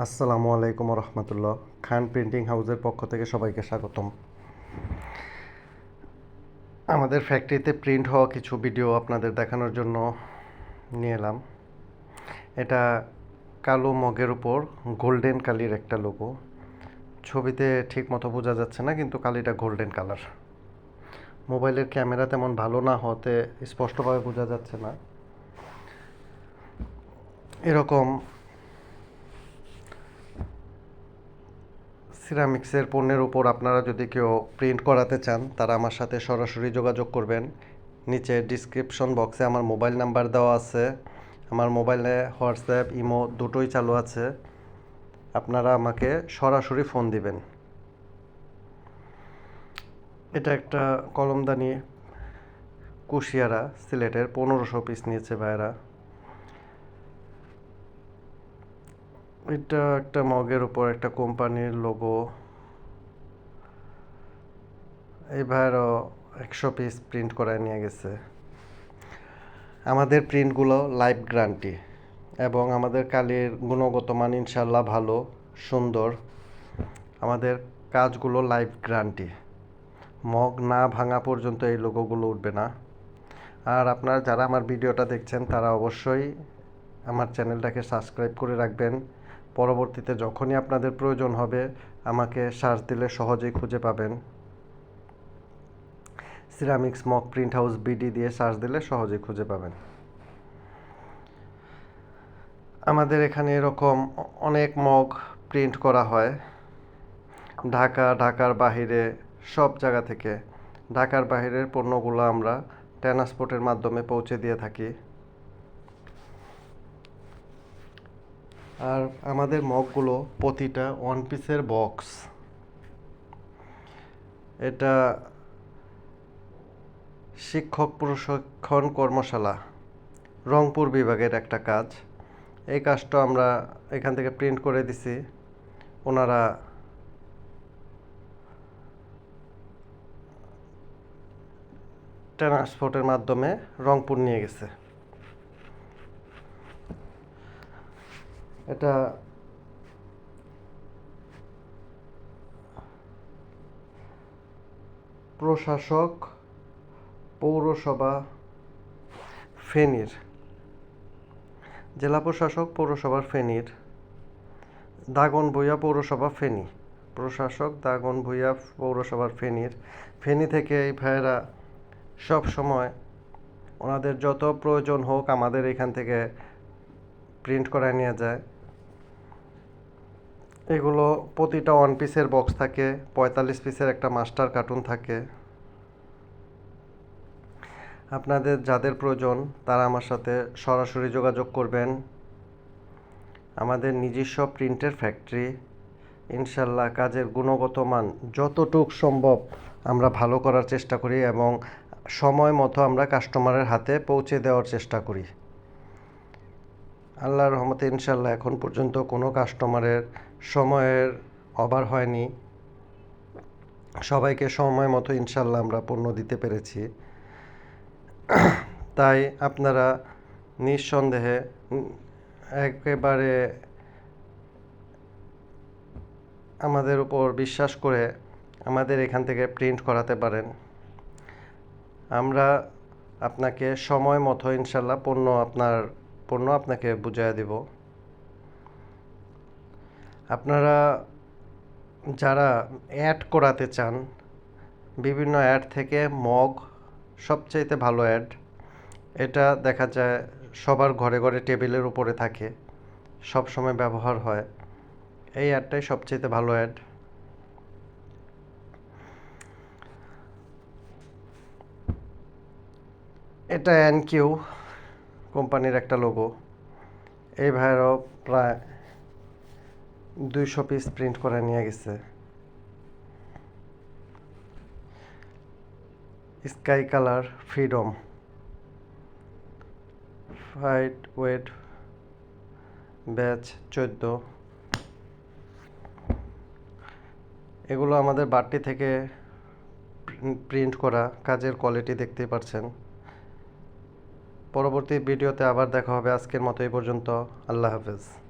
আসসালামু আলাইকুম রহমতুল্লাহ খান প্রিন্টিং হাউসের পক্ষ থেকে সবাইকে স্বাগতম। আমাদের ফ্যাক্টরিতে প্রিন্ট হওয়া কিছু ভিডিও আপনাদের দেখানোর জন্য নিয়ে এলাম। এটা কালো মগের উপর গোল্ডেন কালির একটা লোগো ছবিতে ঠিক মতো বোঝা যাচ্ছে না, কিন্তু কালিটা গোল্ডেন কালার। মোবাইলের ক্যামেরা তেমন ভালো না হতে স্পষ্টভাবে বোঝা যাচ্ছে না। এরকম সিরামিক্সের পণ্যের উপর আপনারা যদি কেউ প্রিন্ট করাতে চান, তারা আমার সাথে সরাসরি যোগাযোগ করবেন। নিচে ডিসক্রিপশন বক্সে আমার মোবাইল নাম্বার দেওয়া আছে। আমার মোবাইলে হোয়াটসঅ্যাপ ইমো দুটোই চালু আছে। আপনারা আমাকে সরাসরি ফোন দিবেন। এটা একটা কলমদানি কুশিয়ারা, সিলেটের পনেরোশো পিস নিয়েছে ভাইরা এটা একটা মগের উপর, একটা কোম্পানির লোগো এই ভাইয়েরও একশো পিস প্রিন্ট করায় নিয়ে গেছে। আমাদের প্রিন্টগুলো লাইভ গ্রান্টি এবং আমাদের কালির গুণগত মান ইনশাল্লাহ ভালো, সুন্দর। আমাদের কাজগুলো লাইভ গ্রান্টি মগ না ভাঙা পর্যন্ত এই লোগোগুলো উঠবে না। আর আপনারা যারা আমার ভিডিওটা দেখছেন, তারা অবশ্যই আমার চ্যানেলটাকে সাবস্ক্রাইব করে রাখবেন। পরবর্তীতে যখনই আপনাদের প্রয়োজন হবে, আমাকে সার্চ দিলে সহজেই খুঁজে পাবেন। Ceramics mock print house BD দিয়ে সার্চ দিলে সহজেই খুঁজে পাবেন। আমাদের এখানে এরকম অনেক মগ প্রিন্ট করা হয়। ঢাকা, ঢাকার বাহিরে সব জায়গা থেকে। ঢাকার বাহিরের পণ্যগুলো আমরা ট্রান্সপোর্টের মাধ্যমে পৌঁছে দিয়ে থাকি। আর আমাদের মগগুলো প্রতিটা ওয়ান পিসের বক্স এটা শিক্ষক প্রশিক্ষণ কর্মশালা, রংপুর বিভাগের একটা কাজ। এই কাজটা আমরা এখান থেকে প্রিন্ট করে দিছি। ওনারা ট্রান্সপোর্টের মাধ্যমে রংপুর নিয়ে গেছে। এটা প্রশাসক পৌরসভা ফেনীর, জেলা প্রশাসক পৌরসভার ফেনীর, দাগন ভূঁইয়া পৌরসভা ফেনী। প্রশাসক দাগন ভূঁইয়া পৌরসভার ফেনীর। ফেনী থেকে এই ভাইয়েরা সব সময় ওনাদের যত প্রয়োজন হোক আমাদের এখান থেকে প্রিন্ট করায় নিয়ে যায়। এগুলো প্রতিটা ওয়ান পিসের বক্স থাকে, পঁয়তাল্লিশ পিসের একটা মাস্টার কার্টুন থাকে। আপনাদের যাদের প্রয়োজন, তারা আমার সাথে সরাসরি যোগাযোগ করবেন। আমাদের নিজস্ব প্রিন্টের ফ্যাক্টরি ইনশাল্লাহ কাজের গুণগত মান যতটুক সম্ভব আমরা ভালো করার চেষ্টা করি এবং সময় মতো আমরা কাস্টমারের হাতে পৌঁছে দেওয়ার চেষ্টা করি। আল্লাহর রহমতে ইনশাল্লাহ এখন পর্যন্ত কোনো কাস্টমারের সময়ের অভাব হয়নি। সবাইকে সময় মতো ইনশাল্লাহ আমরা পণ্য দিতে পেরেছি। তাই আপনারা নিঃসন্দেহে একেবারে আমাদের উপর বিশ্বাস করে আমাদের এখান থেকে প্রিন্ট করাতে পারেন। আমরা আপনাকে সময় মতো ইনশাল্লাহ পণ্য আপনার, পণ্য আপনাকে বুঝিয়ে দেব। আপনারা যারা অ্যাড করাতে চান, বিভিন্ন অ্যাড থেকে মগ সবচাইতে ভালো অ্যাড এটা দেখা যায় সবার ঘরে ঘরে টেবিলের উপরে থাকে সব সময় ব্যবহার হয়। এই অ্যাডটাই সবচাইতে ভালো অ্যাড এটা এন কিউ কোম্পানির একটা লোগো এই ভাইয়েরও প্রায় দুইশো পিস প্রিন্ট করে নিয়ে গেছে। Sky colour freedom fight white batch চোদ্দ। এগুলো আমাদের বাড়তি থেকে প্রিন্ট করা কাজের কোয়ালিটি দেখতেই পাচ্ছেন পরবর্তী ভিডিওতে আবার দেখা হবে। আজকের মতো এই পর্যন্ত। আল্লাহ হাফেজ।